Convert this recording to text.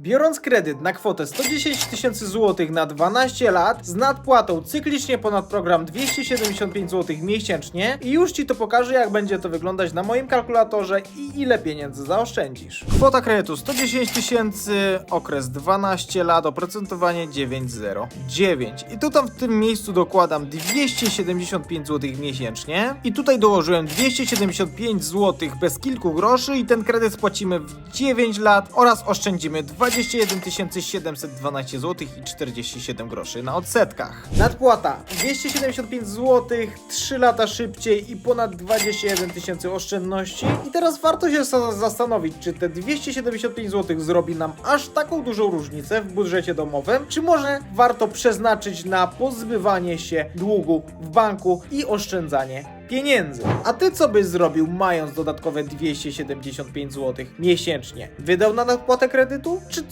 Biorąc kredyt na kwotę 110 tysięcy złotych na 12 lat z nadpłatą cyklicznie ponad program 275 zł miesięcznie i już Ci to pokażę jak będzie to wyglądać na moim kalkulatorze i ile pieniędzy zaoszczędzisz. Kwota kredytu 110 tysięcy, okres 12 lat, oprocentowanie 9,09 i tutaj w tym miejscu dokładam 275 zł miesięcznie i tutaj dołożyłem 275 zł bez kilku groszy i ten kredyt spłacimy w 9 lat oraz oszczędzimy 21 712 zł i 47 groszy na odsetkach. Nadpłata 275 zł, 3 lata szybciej i ponad 21 tysięcy oszczędności. I teraz warto się za- zastanowić, czy te 275 zł zrobi nam aż taką dużą różnicę w budżecie domowym, czy może warto przeznaczyć na pozbywanie się długu w banku i oszczędzanie pieniędzy. A ty co byś zrobił mając dodatkowe 275 zł miesięcznie? Wydał na nadpłatę kredytu, czy